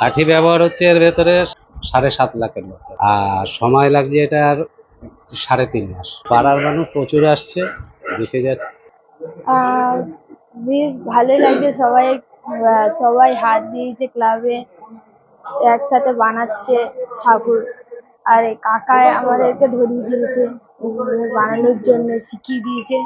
কাঠি ব্যবহার হচ্ছে এর ভেতরে সাড়ে সাত লাখের মতো। আর সময় লাগছে এটার সাড়ে তিন মাস। পাড়ার মানুষ প্রচুর আসছে দেখে যাচ্ছে। বেশ ভালোই লাগছে সবাই আহ, সবাই হাত দিয়েছে ক্লাবে একসাথে বানাচ্ছে ঠাকুর। আর এই কাকায় আমাদেরকে ধরিয়ে দিয়েছে বানানোর জন্য শিখিয়ে দিয়েছে।